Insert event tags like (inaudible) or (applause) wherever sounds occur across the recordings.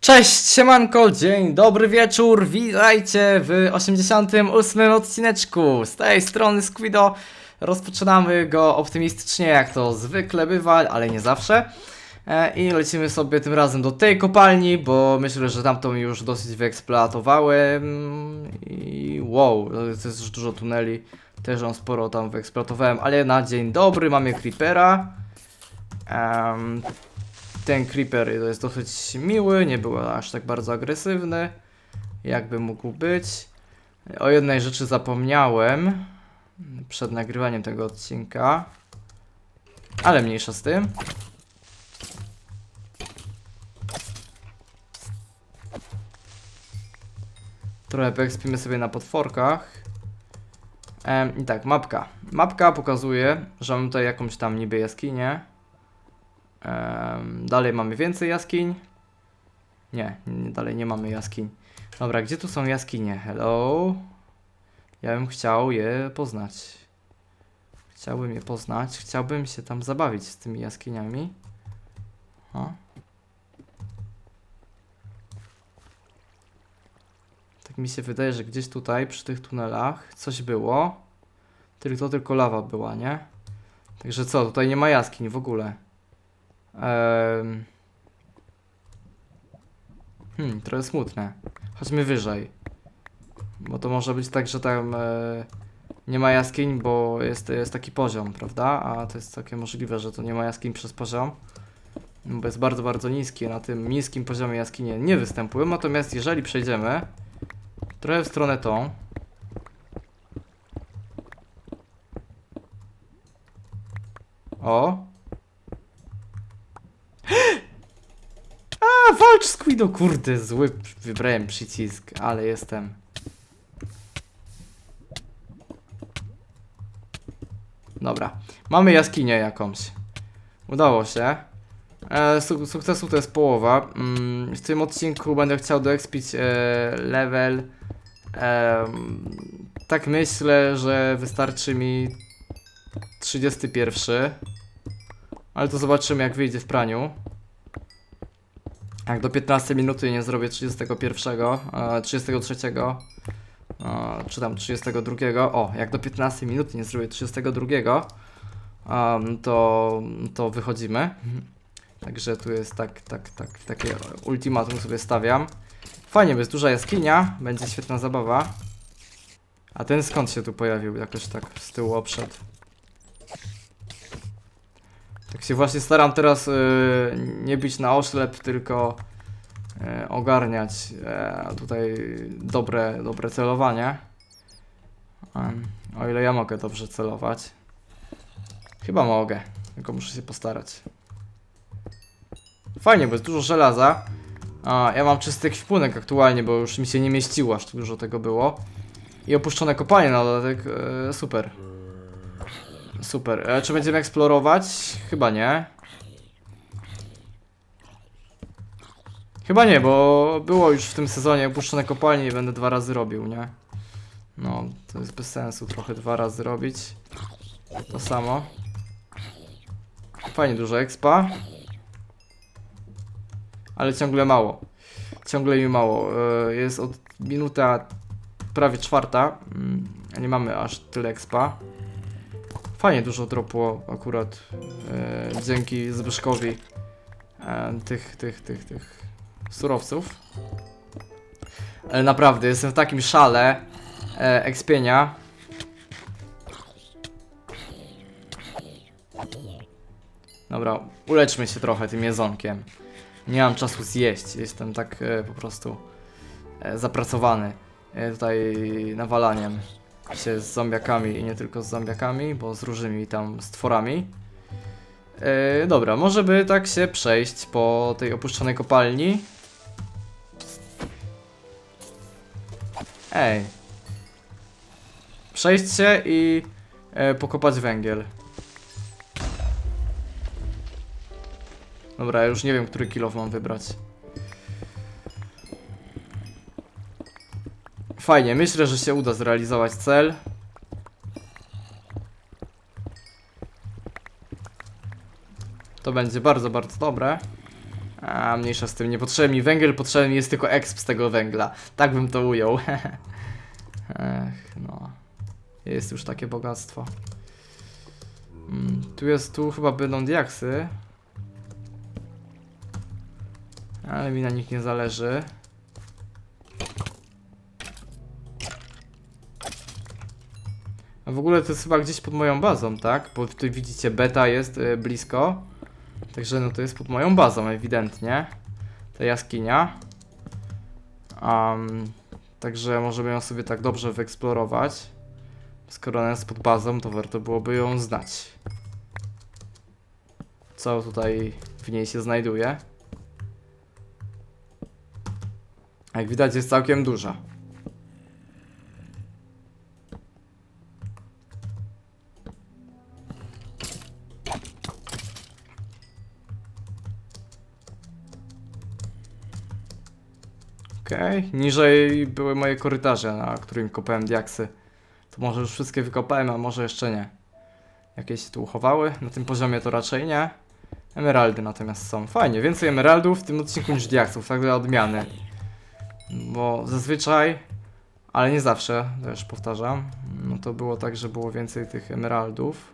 Cześć, siemanko, dzień dobry wieczór, witajcie w 88 odcineczku. Z tej strony Squido rozpoczynamy go optymistycznie, jak to zwykle bywa, ale nie zawsze. E, I lecimy sobie tym razem do tej kopalni, bo myślę, że tamtą już dosyć wyeksploatowałem. I wow, to jest już dużo tuneli, też on sporo tam wyeksploatowałem, ale na dzień dobry mamy Creepera. Em, ten creeper jest dosyć miły, nie był aż tak bardzo agresywny, jakby mógł być. O jednej rzeczy zapomniałem przed nagrywaniem tego odcinka, ale mniejsza z tym. Trochę poekspimy sobie na potworkach. I tak, mapka. Mapka pokazuje, że mamy tutaj jakąś tam niby jaskinię. Dalej mamy więcej jaskiń. Nie, dalej nie mamy jaskiń. Dobra, gdzie tu są jaskinie? Hello? Ja bym chciał je poznać. Chciałbym je poznać. Chciałbym się tam zabawić z tymi jaskiniami. O. Tak mi się wydaje, że gdzieś tutaj przy tych tunelach coś było. Tylko tylko lawa była, nie? Także co, tutaj nie ma jaskiń w ogóle. Hmm, trochę smutne. Chodźmy wyżej. Bo to może być tak, że tam e, nie ma jaskiń, bo jest, jest taki poziom, prawda? A to jest takie możliwe, że to nie ma jaskiń przez poziom. Bo jest bardzo, bardzo niski. Na tym niskim poziomie jaskinie nie występują. Natomiast jeżeli przejdziemy trochę w stronę tą. O, A, walcz Squido, kurde, zły wybrałem przycisk, ale jestem. Dobra, mamy jaskinię jakąś. Udało się. E, su sukcesu to jest połowa. Mm, w tym odcinku będę chciał doekspić e, level. em, tak myślę, że wystarczy mi 31. Ale to zobaczymy jak wyjdzie w praniu. Jak do 15 minuty nie zrobię 31, e, 33, e, czy tam 32, o, jak do 15 minut nie zrobię 32, em, to, to wychodzimy. Także tu jest tak, tak, tak, takie ultimatum sobie stawiam. Fajnie, bo jest duża jaskinia, będzie świetna zabawa. A ten skąd się tu pojawił? Jakoś tak z tyłu obszedł. Tak się właśnie staram teraz y, nie być na oślep, tylko y, ogarniać e, tutaj dobre, dobre celowanie. O ile ja mogę dobrze celować. Chyba mogę, tylko muszę się postarać. Fajnie, bo jest dużo żelaza. A, ja mam czysty ekwipunek aktualnie, bo już mi się nie mieściło, aż dużo tego było. I opuszczone kopalnie na dodatek, e, super. Super. E, czy będziemy eksplorować? Chyba nie. Chyba nie, bo było już w tym sezonie opuszczone kopalnie i będę dwa razy robił, nie? No, to jest bez sensu trochę dwa razy robić. To samo. Fajnie dużo expa. Ale ciągle mało. Ciągle mi mało. E, Jest od minuta prawie czwarta. Mm, nie mamy aż tyle expa. Fajnie dużo dropło akurat e, dzięki Zbyszkowi e, tych, tych, tych, tych surowców. Ale naprawdę, jestem w takim szale e. Dobra, uleczmy się trochę tym jedzonkiem. Nie mam czasu zjeść, jestem tak e, po prostu zapracowany tutaj nawalaniem się z zombiakami i nie tylko z zombiakami, bo z różnymi tam stworami. Yy, dobra, może by tak się przejść po tej opuszczonej kopalni. Ej. Przejść się i e, pokopać węgiel. Dobra, ja już nie wiem, który kilof mam wybrać. Fajnie, myślę, że się uda zrealizować cel. To będzie bardzo, bardzo dobre. A, mniejsza z tym, nie potrzebny mi węgiel, potrzebny mi jest tylko exp z tego węgla. Tak bym to ujął. (laughs) Ech, no. Jest już takie bogactwo. Mm, tu jest, tu chyba będą diaksy. Ale mi na nich nie zależy. A w ogóle to jest chyba gdzieś pod moją bazą, tak? Bo tutaj widzicie, beta jest y, blisko. Także no to jest pod moją bazą, ewidentnie. Ta jaskinia. Um, także możemy ją sobie tak dobrze wyeksplorować. Skoro ona jest pod bazą, to warto byłoby ją znać. Co tutaj w niej się znajduje. Jak widać jest całkiem duża. Okej, niżej były moje korytarze, na którym kopałem diaksy. To może już wszystkie wykopałem, a może jeszcze nie. Jakieś się tu uchowały? Na tym poziomie to raczej nie. Emeraldy natomiast są. Fajnie, więcej emeraldów w tym odcinku niż diaksów, tak dla odmiany. Bo zazwyczaj, ale nie zawsze, też powtarzam, no to było tak, że było więcej tych emeraldów.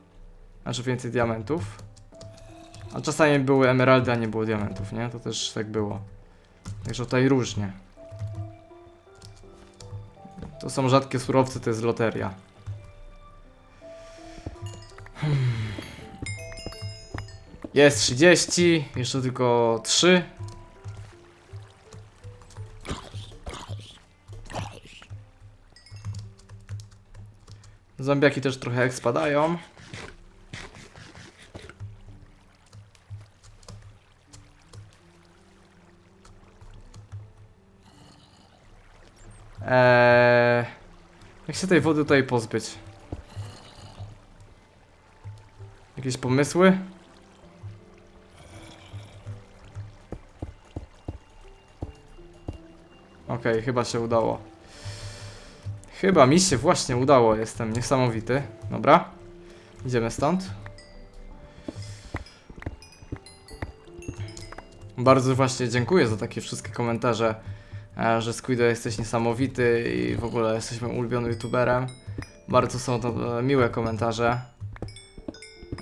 Znaczy więcej diamentów. A czasami były emeraldy, a nie było diamentów, nie? To też tak było. Także tutaj różnie. To są rzadkie surowce, to jest loteria. Hmm. Jest 30, jeszcze tylko 3. Zombiaki też trochę jak spadają. Jak się tej wody tutaj pozbyć? Jakieś pomysły? Okej, chyba się udało. Chyba mi się właśnie udało, jestem niesamowity. Dobra, idziemy stąd. Bardzo właśnie dziękuję za takie wszystkie komentarze, że Squido jesteś niesamowity i w ogóle jesteśmy ulubionym youtuberem. Bardzo są to e, miłe komentarze.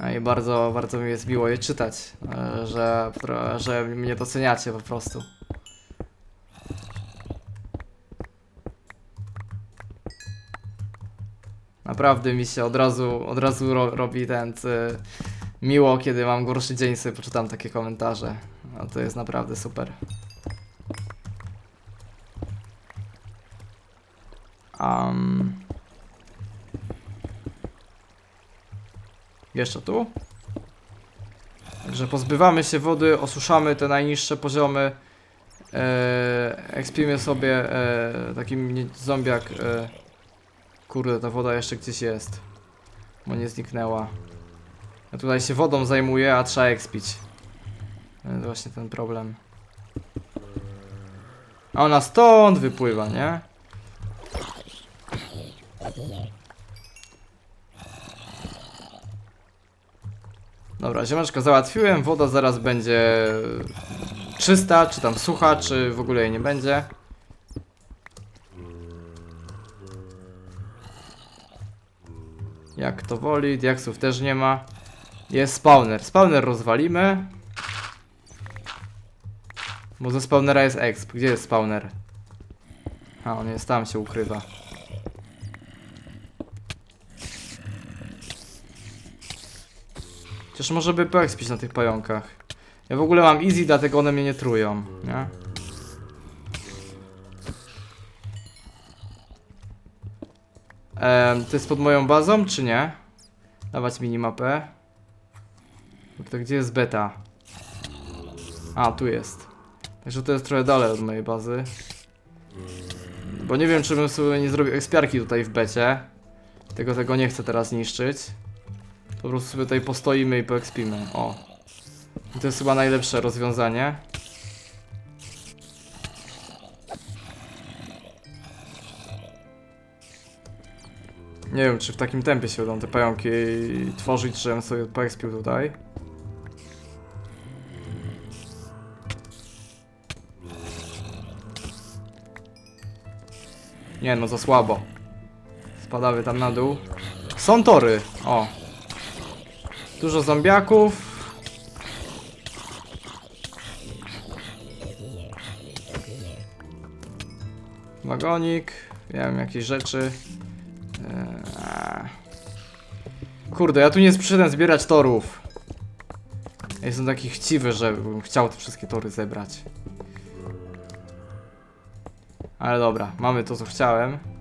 E, I bardzo, bardzo mi jest miło je czytać, e, że, że mnie doceniacie po prostu. Naprawdę mi się od razu, od razu ro, robi ten y, miło, kiedy mam gorszy dzień, sobie poczytam takie komentarze. No to jest naprawdę super. Um, jeszcze tu? Także pozbywamy się wody, osuszamy te najniższe poziomy. E, ekspimy sobie e, takim zombiak. E, Kurde, ta woda jeszcze gdzieś jest. Bo nie zniknęła. Ja tutaj się wodą zajmuję, a trzeba jest właśnie ten problem. A ona stąd wypływa, nie? Dobra, ziemeczka załatwiłem, woda zaraz będzie czysta, czy tam sucha, czy w ogóle jej nie będzie. Jak to woli, diaksów też nie ma. Jest spawner. Spawner rozwalimy. Bo ze spawnera jest exp. Gdzie jest spawner? A, on jest tam, się ukrywa. Chociaż może by poekspić na tych pająkach. Ja w ogóle mam easy, dlatego one mnie nie trują, nie? Em, to jest pod moją bazą, czy nie? Dawać minimapę. To gdzie jest beta? A, tu jest. Także to jest trochę dalej od mojej bazy. Bo nie wiem, czy bym sobie nie zrobił ekspiarki tutaj w becie. Tego tego nie chcę teraz niszczyć. Po prostu sobie tutaj postoimy i poekspimy. O. I to jest chyba najlepsze rozwiązanie. Nie wiem, czy w takim tempie się będą te pająki tworzyć, żebym sobie poekspił tutaj. Nie no, za słabo. Spadały tam na dół. Są tory! O, Dużo zombiaków. Wagonik. Wiem, jakieś rzeczy. Eee. Kurde, ja tu nie przyszedłem zbierać torów. Jestem taki chciwy, że bym chciał te wszystkie tory zebrać. Ale dobra, mamy to co chciałem.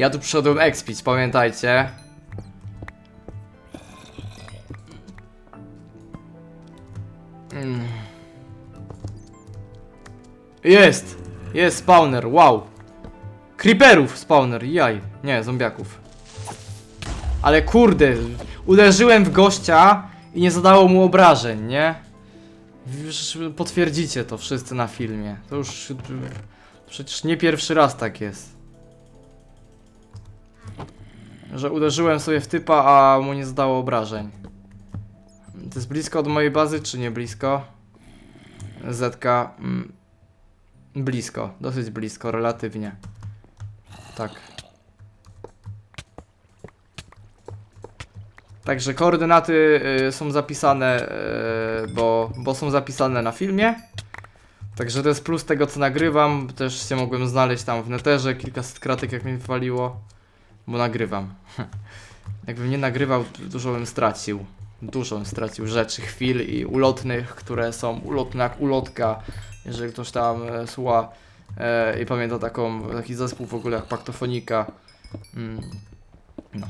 Ja tu przyszedłem expić, pamiętajcie. Mm. Jest! Jest spawner, wow! Creeperów spawner, jaj. Nie, zombiaków. Ale kurde, uderzyłem w gościa i nie zadało mu obrażeń, nie? Już potwierdzicie to wszyscy na filmie. To już przecież nie pierwszy raz tak jest. Że uderzyłem sobie w typa, a mu nie zadało obrażeń. To jest blisko od mojej bazy, czy nie blisko? Zetka. Mm, blisko, dosyć blisko, relatywnie. Tak. Także koordynaty y, są zapisane, y, bo, bo są zapisane na filmie. Także to jest plus tego co nagrywam. Też się mogłem znaleźć tam w neterze, kilkaset kratek jak mnie wywaliło. Bo nagrywam. (laughs) Jakbym nie nagrywał, dużo bym stracił. Dużo bym stracił rzeczy, chwil i ulotnych, które są ulotne jak ulotka. Jeżeli ktoś tam e, słucha e, i pamięta taką, taki zespół w ogóle jak Paktofonika. Mm, no.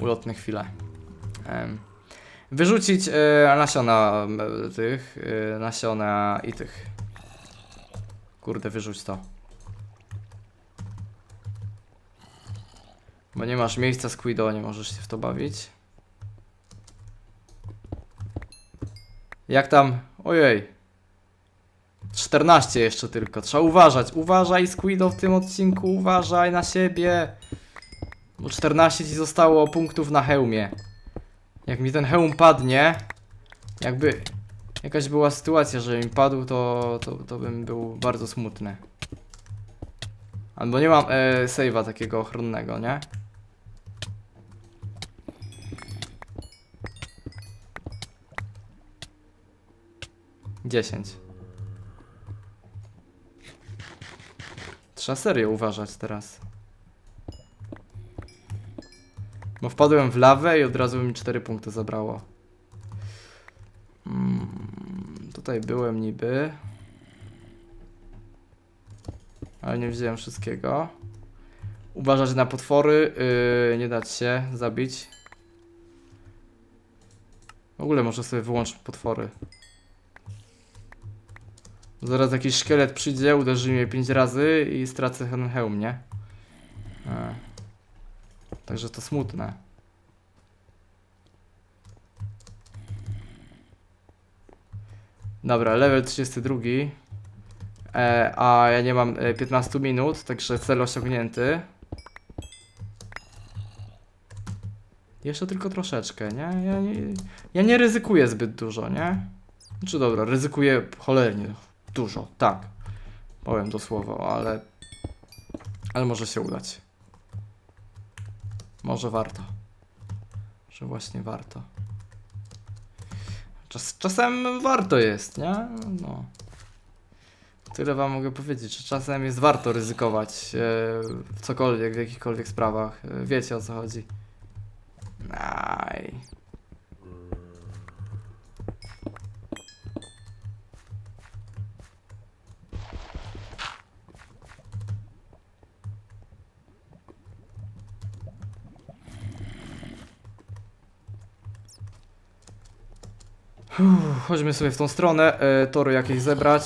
Ulotne chwile. Em, wyrzucić e, nasiona tych, e, nasiona i tych. Kurde, wyrzuć to. Bo nie masz miejsca z Quido, nie możesz się w to bawić. Jak tam? Ojej. 14 jeszcze tylko. Trzeba uważać. Uważaj Squido w tym odcinku. Uważaj na siebie. Bo 14 ci zostało punktów na hełmie. Jak mi ten hełm padnie, jakby jakaś była sytuacja, że mi padł, to, to, to bym był bardzo smutny. Albo nie mam e, save'a takiego ochronnego, nie? Dziesięć. Trzeba serio uważać teraz. Bo wpadłem w lawę i od razu mi 4 punkty zabrało. Mm, tutaj byłem niby. Ale nie wziąłem wszystkiego. Uważać na potwory, yy, nie dać się zabić. W ogóle może sobie wyłączyć potwory. Zaraz jakiś szkielet przyjdzie, uderzy mnie 5 razy i stracę ten hełm, nie? E. Także to smutne. Dobra, level 32. E, a ja nie mam e, 15 minut, także cel osiągnięty. Jeszcze tylko troszeczkę, nie? Ja nie, ja nie ryzykuję zbyt dużo, nie? Czy dobra, ryzykuję cholernie dużo, tak. Powiem to słowo, ale... Ale może się udać. Może warto. Że właśnie warto. Czas, czasem warto jest, nie? No. Tyle wam mogę powiedzieć, że czasem jest warto ryzykować e, w cokolwiek, w jakichkolwiek sprawach. E, wiecie o co chodzi. Aj. Chodźmy sobie w tą stronę, e, tory jakieś zebrać.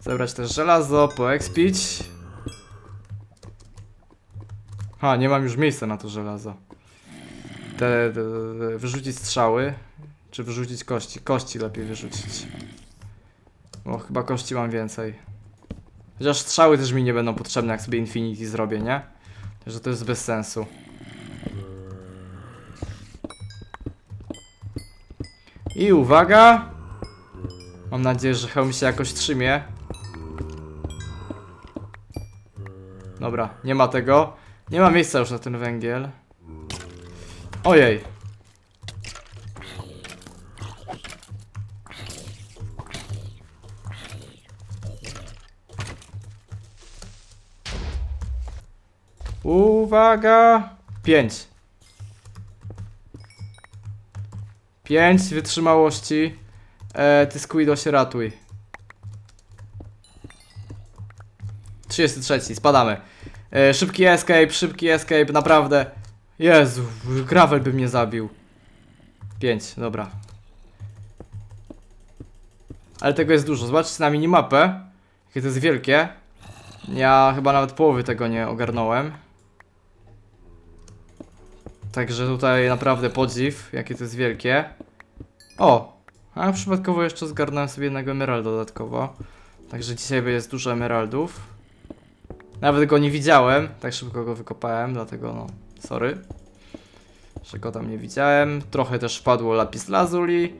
Zebrać też żelazo, poekspić. Ha, nie mam już miejsca na to żelazo. Te, te, te, wyrzucić strzały, czy wyrzucić kości? Kości lepiej wyrzucić. Bo chyba kości mam więcej. Chociaż strzały też mi nie będą potrzebne, jak sobie Infinity zrobię, nie? Także to jest bez sensu. I uwaga! Mam nadzieję, że hełm się jakoś trzymie. Dobra, nie ma tego. Nie ma miejsca już na ten węgiel. Ojej. Uwaga! Pięć. Pięć wytrzymałości. E, ty Squido się ratuj. 33, spadamy. E, szybki escape, szybki escape, naprawdę. Jezu, gravel by mnie zabił. 5, dobra. Ale tego jest dużo. Zobaczcie na minimapę. Jakie to jest wielkie. Ja chyba nawet połowy tego nie ogarnąłem. Także tutaj naprawdę podziw, jakie to jest wielkie. O! A przypadkowo jeszcze zgarnąłem sobie jednego emeralda dodatkowo. Także dzisiaj jest dużo emeraldów. Nawet go nie widziałem, tak szybko go wykopałem, dlatego no, sorry. Że go tam nie widziałem. Trochę też wpadło lapis lazuli.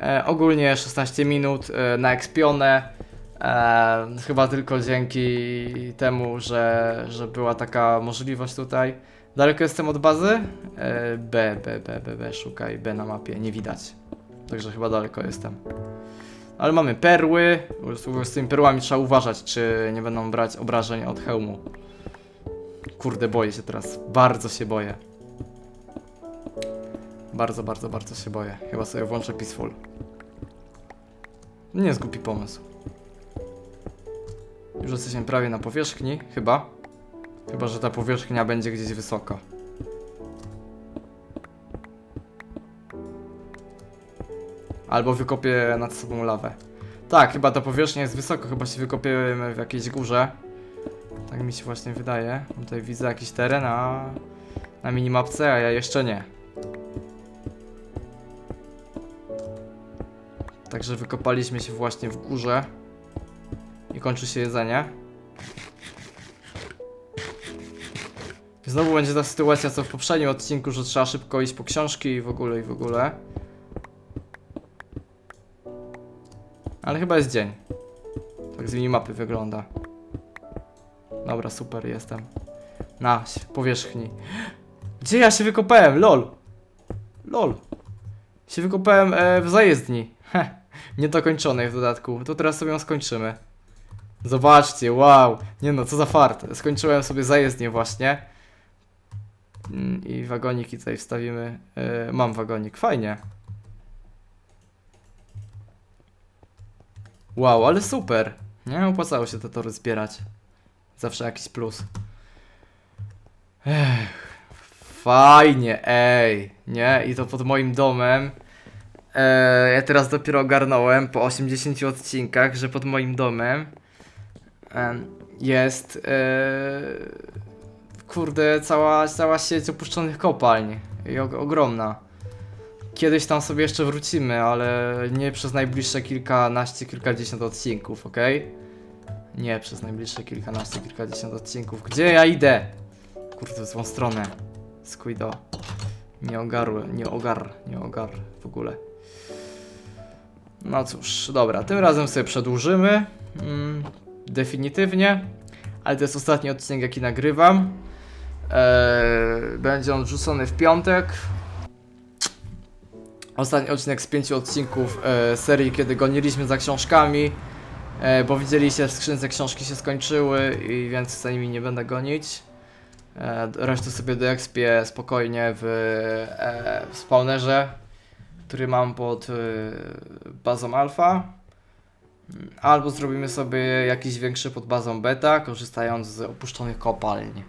E, ogólnie 16 minut e, na ekspionę. E, chyba tylko dzięki temu, że, że była taka możliwość tutaj. Daleko jestem od bazy? E, B, B, B, B, B, szukaj B na mapie, nie widać. Także chyba daleko jestem. Ale mamy perły. Z tymi perłami trzeba uważać, czy nie będą brać obrażeń od hełmu. Kurde, boję się teraz. Bardzo się boję. Bardzo, bardzo, bardzo się boję. Chyba sobie włączę Peaceful. Nie jest głupi pomysł. Już jesteśmy prawie na powierzchni, chyba. Chyba, że ta powierzchnia będzie gdzieś wysoko. Albo wykopię nad sobą lawę. Tak, chyba ta powierzchnia jest wysoko, chyba się wykopiemy w jakiejś górze. Tak mi się właśnie wydaje. Tutaj widzę jakiś teren, a na minimapce, a ja jeszcze nie. Także wykopaliśmy się właśnie w górze. I kończy się jedzenie. Znowu będzie ta sytuacja co w poprzednim odcinku, że trzeba szybko iść po książki i w ogóle i w ogóle. Ale chyba jest dzień. Tak z minimapy wygląda. Dobra, super, jestem. Na powierzchni. Gdzie ja się wykopałem? LOL! LOL! Się wykopałem e, w zajezdni. Heh, niedokończonej w dodatku. To teraz sobie ją skończymy. Zobaczcie, wow! Nie no, co za fart. Skończyłem sobie zajezdnię właśnie. Mm, I wagoniki tutaj wstawimy. E, mam wagonik, fajnie. Wow, ale super. Nie opłacało się te tory zbierać. Zawsze jakiś plus. Ech, fajnie, ej. Nie? I to pod moim domem. E, ja teraz dopiero ogarnąłem po 80 odcinkach, że pod moim domem em, jest e, kurde cała, cała sieć opuszczonych kopalń. I og- ogromna. Kiedyś tam sobie jeszcze wrócimy, ale nie przez najbliższe kilkanaście, kilkadziesiąt odcinków, ok? Nie przez najbliższe kilkanaście, kilkadziesiąt odcinków. Gdzie ja idę? Kurde, w złą stronę. Squido. Nie ogarły, nie ogar, nie ogar w ogóle. No cóż, dobra, tym razem sobie przedłużymy. Mm, definitywnie. Ale to jest ostatni odcinek, jaki nagrywam. Eee, będzie on wrzucony w piątek. Ostatni odcinek z pięciu odcinków e, serii, kiedy goniliśmy za książkami. E, bo widzieliście, w skrzynce książki się skończyły i więc za nimi nie będę gonić. E, resztę sobie doekspię spokojnie w, e, w spawnerze, który mam pod e, bazą alfa. Albo zrobimy sobie jakiś większy pod bazą beta, korzystając z opuszczonych kopalń.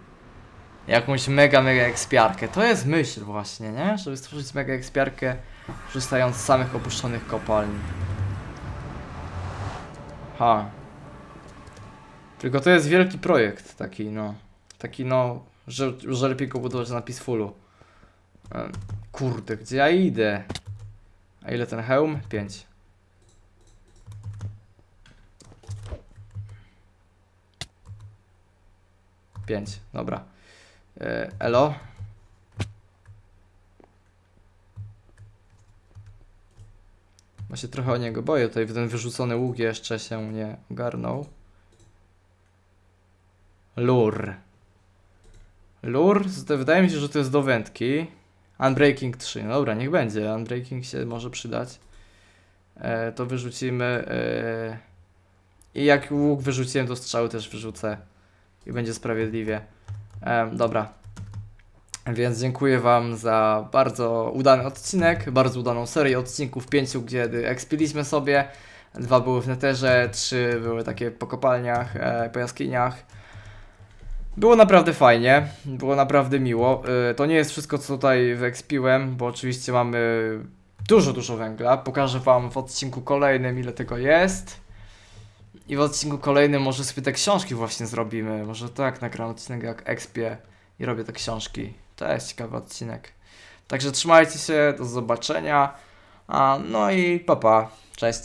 Jakąś mega, mega ekspiarkę. To jest myśl właśnie, nie? Żeby stworzyć mega ekspiarkę, korzystając z samych opuszczonych kopalń. Ha. Tylko to jest wielki projekt, taki no. Taki no, że, że lepiej go budować na Peacefulu. Kurde, gdzie ja idę? A ile ten hełm? 5. Pięć, dobra. E, elo? Bo się trochę o niego boję. Tutaj ten wyrzucony łuk jeszcze się nie ogarnął. Lur. Lur? Wydaje mi się, że to jest do wędki. Unbreaking 3. No dobra, niech będzie. Unbreaking się może przydać. E, to wyrzucimy. E, I jak łuk wyrzuciłem, to strzały też wyrzucę. I będzie sprawiedliwie. E, dobra. Więc dziękuję Wam za bardzo udany odcinek, bardzo udaną serię odcinków, pięciu, gdzie ekspiliśmy sobie. Dwa były w neterze, trzy były takie po kopalniach, e, po jaskiniach. Było naprawdę fajnie, było naprawdę miło. Y, To nie jest wszystko, co tutaj wyekspiłem, bo oczywiście mamy dużo, dużo węgla. Pokażę Wam w odcinku kolejnym, ile tego jest. I w odcinku kolejnym może sobie te książki właśnie zrobimy. Może tak nagram odcinek jak ekspię i robię te książki. To jest ciekawy odcinek. Także trzymajcie się, do zobaczenia. A, no i papa, cześć.